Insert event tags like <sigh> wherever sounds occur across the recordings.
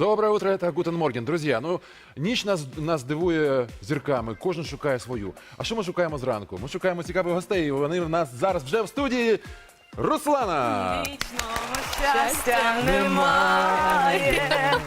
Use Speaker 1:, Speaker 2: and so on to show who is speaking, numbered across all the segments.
Speaker 1: Доброе утро, это Гутен Морген. Друзі, ну ніч нас, нас дивує зірками, кожен шукає свою. А що ми шукаємо зранку? Ми шукаємо цікавих гостей, і вони в нас зараз вже в студії. Руслана!
Speaker 2: Вічного щастя немає,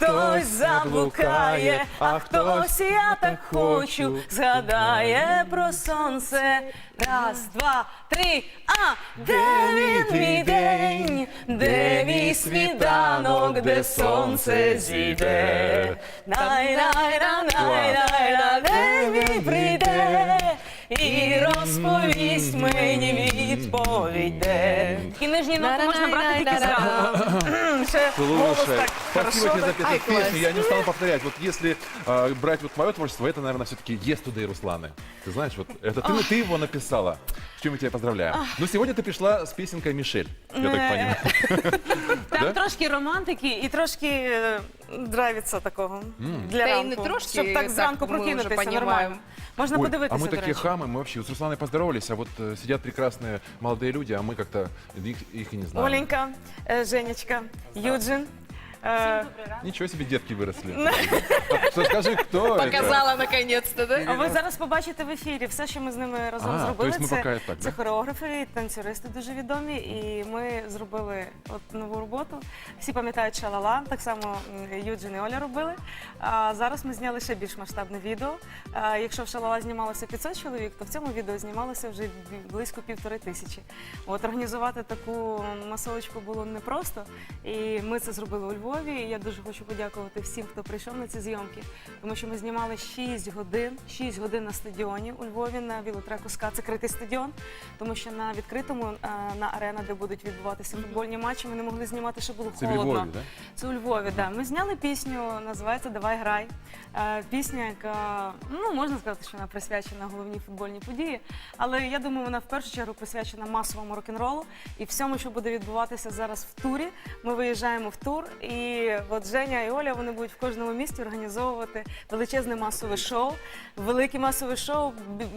Speaker 2: хтось заблукає, а хтось я так хочу, згадає про сонце. Раз, два, три, а де він мій день, де мій світанок, де сонце зійде. най най най най де він прийде. І розповість мені відповідь де. І нижні ноти можна брати тільки зранку. Ще голос
Speaker 1: Слушай,
Speaker 2: так
Speaker 1: спасибо
Speaker 2: хорошо,
Speaker 1: тебе за
Speaker 2: так.
Speaker 1: эту песню. Я не стану повторять. Вот если э, брать вот твое творчество, это, наверное, все-таки Yesterday Русланы. Ты знаешь, вот это ты, ты его написала. С чем мы тебя поздравляем. Но сегодня ты пришла с песенкой Мишель, я так
Speaker 2: Э,
Speaker 1: понимаю.
Speaker 2: Там <laughs>
Speaker 1: Да?
Speaker 2: трошки романтики і трошки е, драйвіться такого для
Speaker 3: Та й
Speaker 2: ранку.
Speaker 3: не трошки,
Speaker 2: щоб так
Speaker 3: так
Speaker 2: зранку
Speaker 3: ми вже
Speaker 2: прокинутися
Speaker 3: понімаємо.
Speaker 2: нормально. Можна
Speaker 1: Ой, а
Speaker 2: подивитися,
Speaker 1: мы
Speaker 2: до
Speaker 1: такие
Speaker 2: речі.
Speaker 1: хамы, мы вообще с Русланой поздоровались, а вот э, сидят прекрасные молодые люди, а мы как-то их, их и не знаем.
Speaker 2: Оленька, е, Женечка, Юджин.
Speaker 1: Ничего себе детки выросли. <laughs> Что скажи, кто это?
Speaker 3: Показала наконец-то, да?
Speaker 2: А ви зараз побачите в ефірі все, що ми з ними разом
Speaker 1: А,
Speaker 2: зробили.
Speaker 1: ми
Speaker 2: це, хореографи і танцюристи дуже відомі. І ми зробили от нову роботу. Всі пам'ятають шалала, так само м, Юджин і Оля робили. А зараз ми зняли ще більш масштабне відео. А, якщо в шалала знімалося 500 чоловік, то в цьому відео знімалося вже бі- близько півтори тисячі. От організувати таку масовочку було непросто. І ми це зробили у Львові. І я дуже хочу подякувати всім, хто прийшов на ці зйомки, тому що ми знімали 6 годин, 6 годин на стадіоні у Львові на Вілотреку СКА. Це критий стадіон, тому що на відкритому е, на арена, де будуть відбуватися футбольні матчі, ми не могли знімати, що було
Speaker 1: Це в
Speaker 2: холодно.
Speaker 1: Львові, да?
Speaker 2: Це у Львові, да. Ми зняли пісню, називається Давай грай. Е, Пісня, яка ну можна сказати, що вона присвячена головній футбольній події. Але я думаю, вона в першу чергу присвячена масовому рок-н-ролу і всьому, що буде відбуватися зараз в турі. Ми виїжджаємо в тур, і от Женя і Оля вони будуть в кожному місті організовувати величезне масове шоу. Велике масове шоу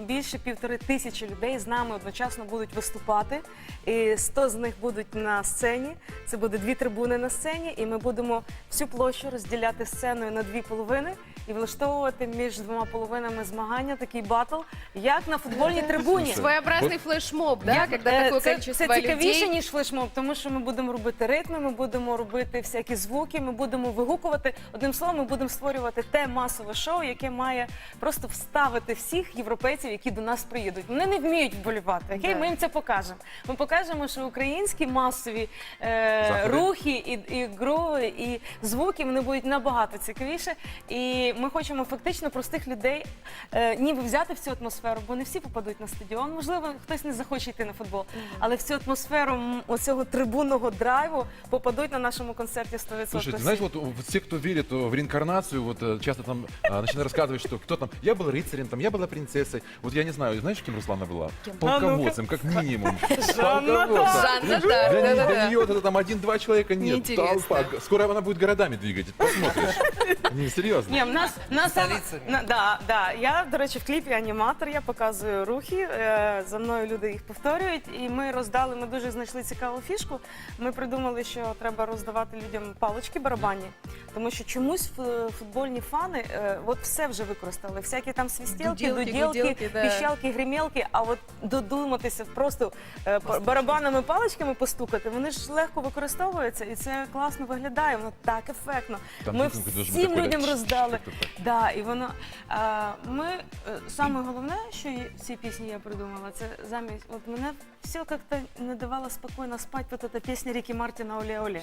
Speaker 2: більше півтори тисячі людей з нами одночасно будуть виступати. І 100 з них будуть на сцені. Це буде дві трибуни на сцені, і ми будемо всю площу розділяти сценою на дві половини і влаштовувати між двома половинами змагання, такий батл, як на футбольній трибуні.
Speaker 3: Своеобразный флешмоб, да? Когда
Speaker 2: Е, це, цікавіше,
Speaker 3: людей.
Speaker 2: ніж флешмоб, тому що ми будемо робити ритми, ми будемо робити всякі звуки, ми будемо вигукувати. Одним словом, ми будемо створювати те масове шоу, яке має просто вставити всіх європейців, які до нас приїдуть. Вони не вміють вболівати. Окей, ми їм це покажемо. Ми покажемо, що українські масові е,
Speaker 1: Заходи.
Speaker 2: рухи і, і груви, і звуки вони будуть набагато цікавіше. І ми хочемо фактично простих людей е, ніби взяти в цю атмосферу, бо не всі попадуть на стадіон. Можливо, хтось не захоче йти на футбол, але в цю атмосферу м, оцього трибунного драйву попадуть на нашому концерті 100%.
Speaker 1: Слушай, ты
Speaker 2: всі.
Speaker 1: знаешь, вот, вот все, кто верит э, в реинкарнацию, вот э, часто там а, начинают рассказывать, что кто там, я был рыцарем, там, я была принцессой. Вот я не знаю, знаешь, кем Руслана была? Полководцем, как минимум. Полководцем. <laughs>
Speaker 3: Жанна
Speaker 1: Для,
Speaker 3: Дарк,
Speaker 1: не- для
Speaker 3: да-да-да.
Speaker 1: нее вот это там один-два человека нет.
Speaker 3: Неинтересно.
Speaker 1: Толпа. Скоро она будет городами двигать, посмотришь. <laughs> Не, серьезно.
Speaker 2: Ні, в нас, в нас саме, на, да, да. Я, до речі, в кліпі аніматор, я показую рухи. Е, за мною люди їх повторюють. І ми роздали, ми дуже знайшли цікаву фішку. Ми придумали, що треба роздавати людям палички барабанні. Тому що чомусь ф- футбольні фани е, от все вже використали. Всякі там свістілки,
Speaker 3: Дуділки,
Speaker 2: дуділки,
Speaker 3: гуділки, да.
Speaker 2: піщалки, гримілки. А от додуматися просто е, барабанами паличками постукати, вони ж легко використовуються, і це класно виглядає. Воно так ефектно.
Speaker 1: Там
Speaker 2: Ми
Speaker 1: дуже
Speaker 2: всім людям роздали.
Speaker 1: так.
Speaker 2: Да, і воно а, ми е, саме головне, що є- в цій пісні я придумала, це замість от мене все как-то не давало спокойно спать. Вот эта песня Рики Мартина Оле Оле.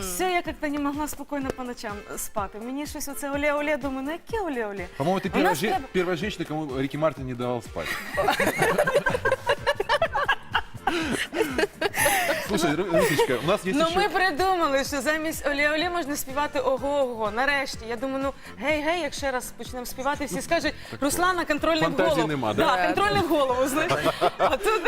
Speaker 2: Все я как-то не могла спокійно по ночам спати. Мені щось оце Оле Оле, думаю, ну яке Оле Оле?
Speaker 1: По-моему, ты
Speaker 2: У
Speaker 1: первая,
Speaker 2: нас
Speaker 1: же-
Speaker 2: треба-
Speaker 1: первая женщина, кому Рики Мартин не давал спать. <laughs> Слушай, Ру- Русечка, у нас есть
Speaker 2: Ну
Speaker 1: еще...
Speaker 2: ми придумали, що замість Оле можна співати ого-ого. Нарешті. Я думаю, ну гей, гей, як ще раз почнемо співати, всі скажуть, Руслана, контрольний в
Speaker 1: Фантазії
Speaker 2: голову.
Speaker 1: нема, да?
Speaker 2: да? контрольний в голову, знаєш. <laughs> А тут,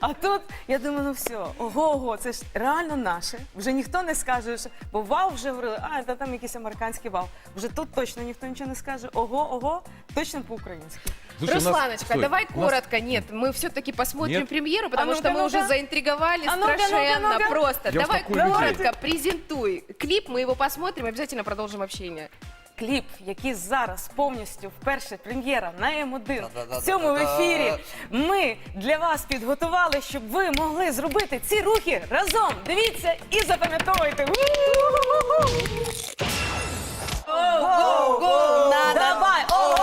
Speaker 2: а тут я думаю, ну все, ого-ого, це ж реально наше. Вже ніхто не скаже, що бо вау вже говорили, а та там якийсь американський вау. Вже тут точно ніхто нічого не скаже. Ого, ого, точно по-українськи.
Speaker 1: Слушай, у нас-
Speaker 3: Русланочка,
Speaker 1: стой,
Speaker 3: давай
Speaker 1: у нас-
Speaker 3: коротко. Нет, мы все-таки посмотрим
Speaker 1: Нет?
Speaker 3: премьеру, потому
Speaker 2: А
Speaker 3: что
Speaker 2: ну-ка,
Speaker 3: мы уже
Speaker 2: ну-ка.
Speaker 3: заинтриговали
Speaker 2: А ну-ка, ну-ка,
Speaker 3: страшенно
Speaker 2: ну-ка.
Speaker 3: просто.
Speaker 1: Я
Speaker 3: давай
Speaker 1: успокою людей.
Speaker 3: коротко презентуй клип, мы его посмотрим, обязательно продолжим общение.
Speaker 2: Кліп, який зараз повністю вперше прем'єра на М1 в цьому ефірі. Ми для вас підготували, щоб ви могли зробити ці рухи разом. Дивіться і запам'ятовуйте. Давай, ого, ого!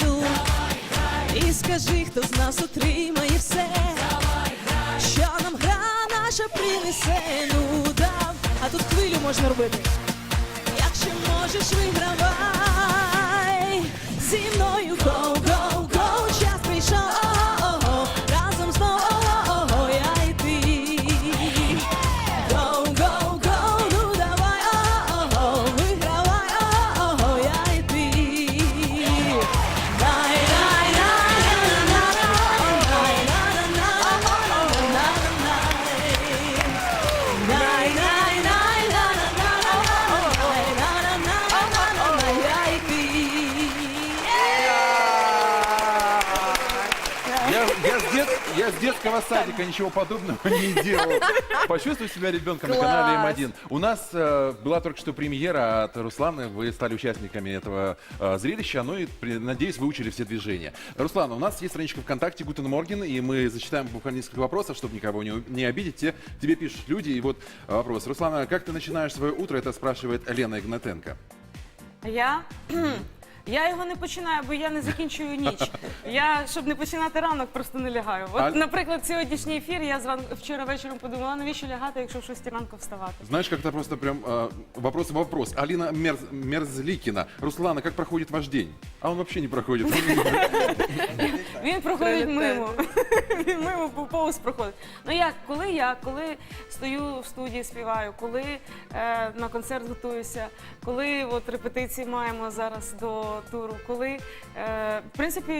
Speaker 2: сил. І скажи, хто з нас отримає все. Що нам гра наша принесе, ну дав, а тут хвилю можна робити. Якщо можеш, вигравай зі мною go, go, go, час прийшов, Я, я
Speaker 1: с дет- я с детского садика ничего подобного <laughs> не делал. Почувствуй себя ребенком на канале М1. У нас э, была только что премьера от Русланы. Вы стали участниками этого э, зрелища. Ну и, при- надеюсь, выучили все движения. Руслан, у нас есть страничка ВКонтакте Гутен Морген, и мы зачитаем буквально несколько вопросов, чтобы никого не, у- не обидеть. Те, тебе пишут люди, и вот э, вопрос. Руслана, как ты начинаешь свое утро? Это спрашивает Лена Игнатенко.
Speaker 2: Я. Я його не починаю, бо я не закінчую ніч. <laughs> Я, щоб не починати ранок, просто не лягаю. От,
Speaker 1: А-
Speaker 2: наприклад, сьогоднішній ефір я зран... вчора вечором подумала, навіщо лягати, якщо в 6 ранку вставати.
Speaker 1: Знаешь, как-то просто прям э, вопрос вопрос. Алина Мерз, Мерзликина. Руслана, как проходит ваш день? А он вообще не проходит. <laughs>
Speaker 2: Він проходить мимо. <laughs> Він мимо по- повз проходить. Ну як, коли я, коли стою в студії, співаю, коли е, на концерт готуюся, коли от репетиції маємо зараз до туру, коли е, в принципі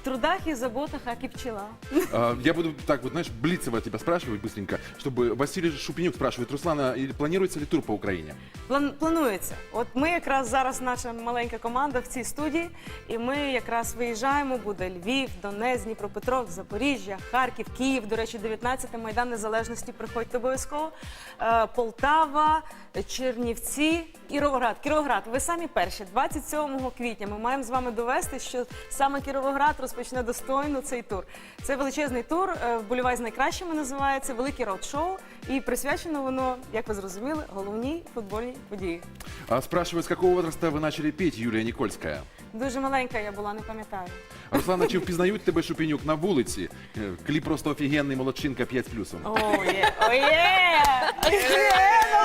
Speaker 2: в трудах і заботах, як і пчела.
Speaker 1: А, Я буду так вот, знаешь, блицево тебя спрашивать быстренько, чтобы Василий Шупенюк спрашивает, Руслана, или планируется ли тур по Украине?
Speaker 2: План- планується. От ми якраз зараз наша маленька команда в цій студії, і ми якраз виїжджаємо. Буде Львів, Донець, Дніпропетровськ, Запоріжжя, Харків, Київ. До речі, 19-й Майдан Незалежності. Приходьте обов'язково. Е, Полтава, Чернівці, Кіровоград. Кіровоград, ви самі перші. 27 квітня ми маємо з вами довести, що саме Кіровоград розпочне достойно цей тур. Це величезний тур. е, Вболівай з найкращими називається велике роуд-шоу. І присвячено воно, як ви зрозуміли, головній футбольній події.
Speaker 1: А, спрашивают, с какого возраста вы начали петь, Юлия Никольская?
Speaker 2: Дуже маленька я була, не пам'ятаю.
Speaker 1: Руслана, чи <laughs> впізнають тебе Шупенюк на вулиці? Е, Кліп просто офігенний, молодчинка 5 з плюсом.
Speaker 2: Оє, оє!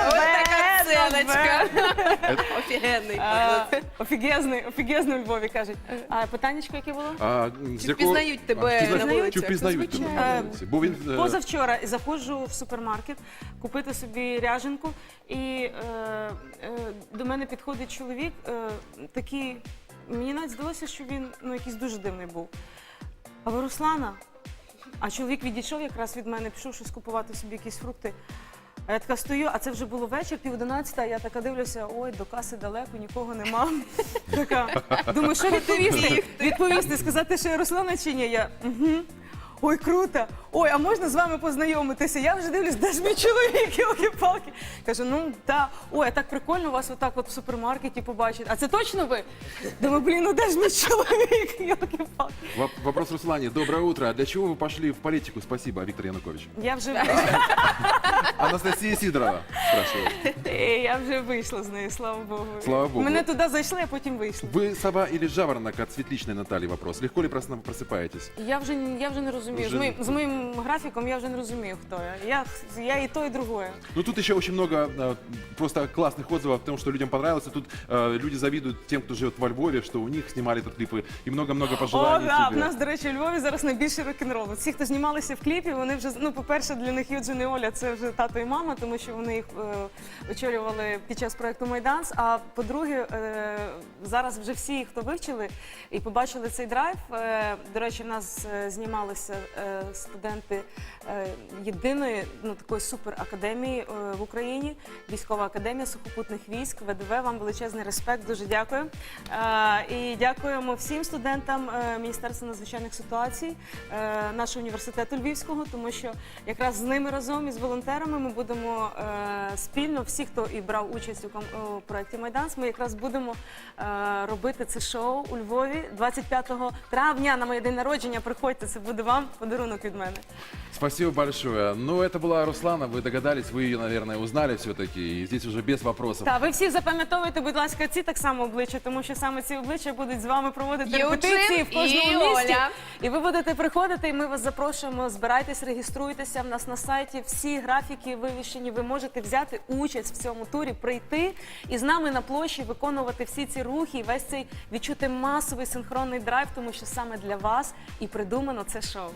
Speaker 3: Вот такая сценочка. Офигенный.
Speaker 2: Офігезний, офігезний у Львові кажуть. А питаннячко яке було?
Speaker 1: А, з
Speaker 3: Чи
Speaker 1: якого-
Speaker 3: впізнають тебе
Speaker 1: А, впізнають-
Speaker 3: на вулиці?
Speaker 1: Чи впізнають тебе на
Speaker 2: Звичайно.
Speaker 1: вулиці? Бо він... е,
Speaker 2: Позавчора заходжу в супермаркет купити собі ряженку, і е, е, до мене підходить чоловік, е, такий мені навіть здалося, що він ну, якийсь дуже дивний був. А ви Руслана? А чоловік відійшов якраз від мене, пішов щось купувати собі якісь фрукти. А я така стою, а це вже було вечір, пів одинадцята, я така дивлюся, ой, до каси далеко, нікого нема. <laughs> Така, думаю, що відповісти? Відповісти, сказати, що я Руслана чи ні? Я, угу. Ой, круто! Ой, а можна з вами познайомитися? Я вже дивлюсь, де ж мій чоловік, йолки-палки. Кажу, ну та, ой, а так прикольно вас отак от в супермаркеті побачити. А це точно ви? Думаю, блін, ну де ж мій чоловік, йолки-палки.
Speaker 1: Воп- Вопрос Руслане. Доброе утро. А Для чего вы пошли в политику? Спасибо, Виктор Янукович.
Speaker 2: Я вже <laughs>
Speaker 1: Анастасия Сидорова спрашивает.
Speaker 2: Е, Я вже вийшла з неї, слава Богу.
Speaker 1: Слава Богу.
Speaker 2: Мене туди зайшли, а потім вийшли.
Speaker 1: Вы сова или жаворонок от Светличной Натальи вопрос. Легко ли прос- просыпаетесь?
Speaker 2: Я вже я вже не розумію.
Speaker 1: Вже
Speaker 2: З, моїм,
Speaker 1: не-
Speaker 2: з моїм графіком я вже не розумію, хто я. Я, я і то, і другое.
Speaker 1: Ну тут еще очень много э, просто классных отзывов о том, что людям понравилось. И тут э, люди завидуют тем, кто живет во Львове, что у них снимали тут клипы. И много-много
Speaker 2: О,
Speaker 1: пожеланий
Speaker 2: да, в
Speaker 1: тебе.
Speaker 2: нас, до речі, у Львові зараз найбільший рок-н-рол. От Всі, хто знімалися в кліпі, вони вже, ну, по-перше, для них Юджин і Оля це вже тато і мама, тому що вони їх е, очолювали під час проекту Майданс. А по-друге, е, зараз вже всі, хто вивчили і побачили цей драйв. Е, до речі, в нас е, знімалися е, студенти е, єдиної ну, такої суперакадемії е, в Україні, військова академія сухопутних військ, ВДВ. Вам величезний респект, дуже дякую. Е, і дякуємо всім студентам е, Міністерства надзвичайних ситуацій, е, нашого університету Львівського, тому що якраз з ними разом із волонтерами ми будемо е, спільно, всі, хто і брав участь у, проєкті Майданс, ми якраз будемо е, робити це шоу у Львові 25 травня на моє день народження. Приходьте, це буде вам подарунок від мене.
Speaker 1: Спасибо большое. Ну, это была Руслана, вы догадались, вы ее, наверное, узнали все-таки. И здесь уже без вопросов.
Speaker 2: Та ви всі запам'ятовуйте, будь ласка, ці так само обличчя, тому що саме ці обличчя будуть з вами проводити
Speaker 3: Юджин
Speaker 2: репетиції в кожному
Speaker 3: і
Speaker 2: місті.
Speaker 3: Оля.
Speaker 2: І ви будете приходити, і ми вас запрошуємо. Збирайтесь, реєструйтеся в нас на сайті. Всі графіки вивішені. Ви можете взяти участь в цьому турі, прийти і з нами на площі виконувати всі ці рухи, і весь цей відчути масовий синхронний драйв, тому що саме для вас і придумано це шоу.